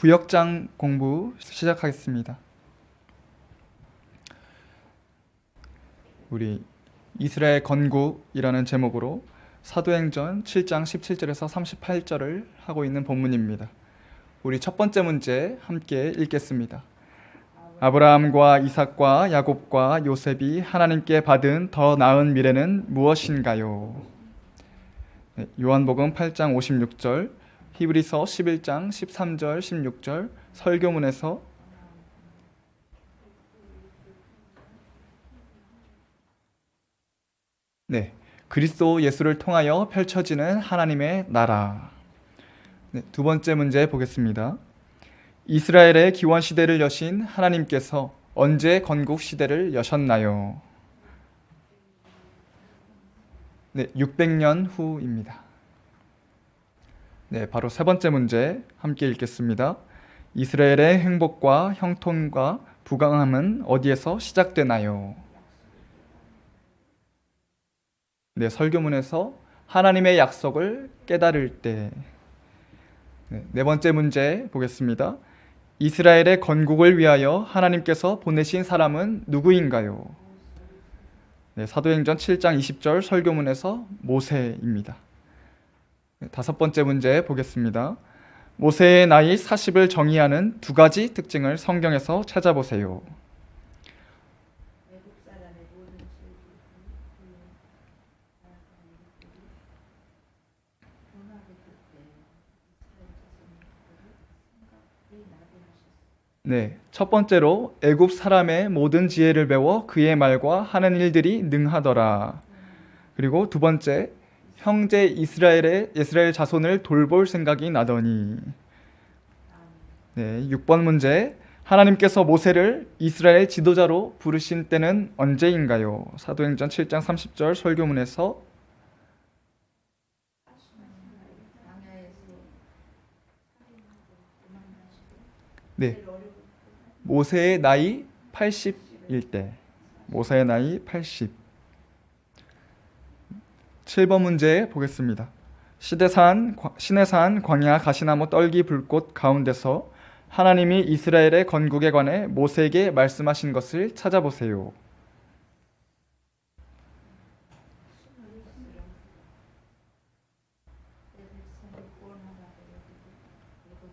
구역장 공부 시작하겠습니다. 우리 이스라엘 건국이라는 제목으로 사도행전 7장 17절에서 38절을 하고 있는 본문입니다. 우리 첫 번째 문제 함께 읽겠습니다. 아브라함과 이삭과 야곱과 요셉이 하나님께 받은 더 나은 미래는 무엇인가요? 네, 요한복음 8장 56절, 히브리서 11장 13절 16절, 설교문에서 네, 그리스도 예수를 통하여 펼쳐지는 하나님의 나라. 네, 두 번째 문제 보겠습니다. 이스라엘의 기원 시대를 여신 하나님께서 언제 건국 시대를 여셨나요? 네, 600년 후입니다. 네, 바로 세 번째 문제 함께 읽겠습니다. 이스라엘의 행복과 형통과 부강함은 어디에서 시작되나요? 네, 설교문에서 하나님의 약속을 깨달을 때. 네, 네 번째 문제 보겠습니다. 이스라엘의 건국을 위하여 하나님께서 보내신 사람은 누구인가요? 네, 사도행전 7장 20절 설교문에서 모세입니다. 네, 다섯 번째 문제 보겠습니다. 모세의 나이 40을 정의하는 두 가지 특징을 성경에서 찾아보세요. 네, 첫 번째로 애굽 사람의 모든 지혜를 배워 그의 말과 하는 일들이 능하더라. 그리고 두 번째, 형제 이스라엘의 이스라엘 자손을 돌볼 생각이 나더니. 네, 6번 문제. 하나님께서 모세를 이스라엘 지도자로 부르신 때는 언제인가요? 사도행전 7장 30절 설교문에서 네, 모세의 나이 80일 때. 모세의 나이 80. 7번 문제 보겠습니다. 시대산 과- 시내산 광야 가시나무 떨기 불꽃 가운데서 하나님이 이스라엘의 건국에 관해 모세에게 말씀하신 것을 찾아보세요. 내 백성을 구원하라고 여기고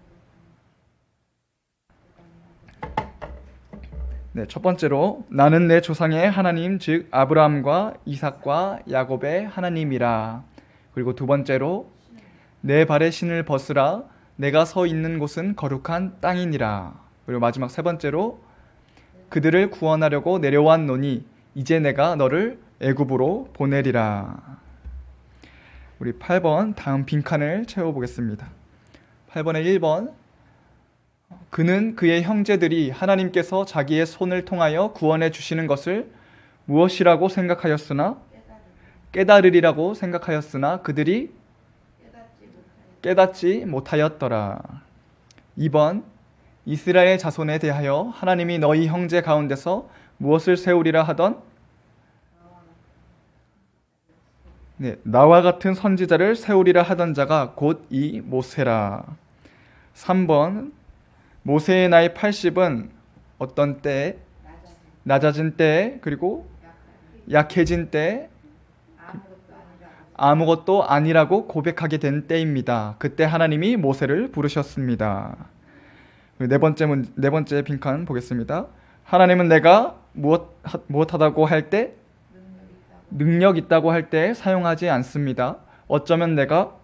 네, 첫 번째로 나는 내 조상의 하나님 즉 아브라함과 이삭과 야곱의 하나님이라. 그리고 두 번째로 내 발의 신을 벗으라 내가 서 있는 곳은 거룩한 땅이니라. 그리고 마지막 세 번째로 그들을 구원하려고 내려왔노니 이제 내가 너를 애굽으로 보내리라. 우리 8번 다음 빈칸을 채워 보겠습니다. 8번에 1번 그는 그의 형제들이 하나님께서 자기의 손을 통하여 구원해 주시는 것을 무엇이라고 생각하였으나 깨달으리라고 생각하였으나 그들이 깨닫지 못하였더라. 2번 이스라엘 자손에 대하여 하나님이 너희 형제 가운데서 무엇을 세우리라 하던 네, 나와 같은 선지자를 세우리라 하던 자가 곧 이 모세라. 3번 모세의 나이 80은 어떤 때 낮아진 때 그리고 약해진 때 아무것도 아니라 아무것도 아니라고 고백하게 된 때입니다. 그때 하나님이 모세를 부르셨습니다. 네 번째 문, 네 번째 빈칸 보겠습니다. 하나님은 내가 무엇 하- 무엇하다고 할 때 능력 있다고 할 때 사용하지 않습니다. 어쩌면 내가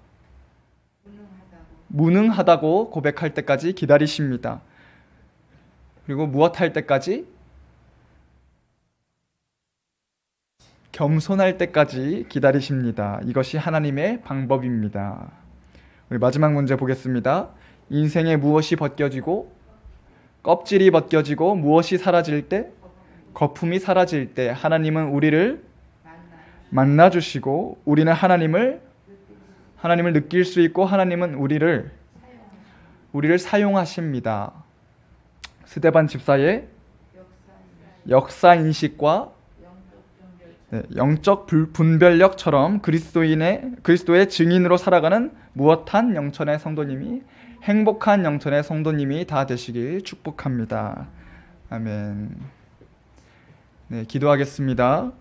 무능하다고 고백할 때까지 기다리십니다. 그리고 무엇 할 때까지 겸손할 때까지 기다리십니다. 이것이 하나님의 방법입니다. 우리 마지막 문제 보겠습니다. 인생에 무엇이 벗겨지고 껍질이 벗겨지고 무엇이 사라질 때 거품이 사라질 때 하나님은 우리를 만나 주시고 우리는 하나님을 하나님을 느낄 수 있고 하나님은 우리를 우리를 사용하십니다. 스데반 집사의 역사 인식과 네, 영적 불- 분별력처럼 그리스도인의 그리스도의 증인으로 살아가는 무엇한 영천의 성도님이 행복한 영천의 성도님이 다 되시길 축복합니다. 아멘. 네, 기도하겠습니다.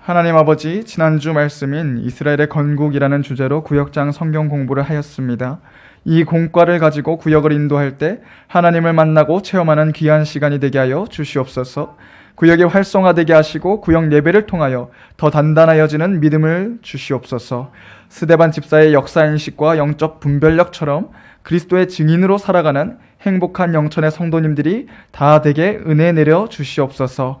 하나님 아버지, 지난주 말씀인 이스라엘의 건국이라는 주제로 구역장 성경 공부를 하였습니다. 이 공과를 가지고 구역을 인도할 때 하나님을 만나고 체험하는 귀한 시간이 되게 하여 주시옵소서. 구역이 활성화되게 하시고 구역 예배를 통하여 더 단단하여지는 믿음을 주시옵소서. 스데반 집사의 역사 인식과 영적 분별력처럼 그리스도의 증인으로 살아가는 행복한 영천의 성도님들이 다 되게 은혜 내려 주시옵소서.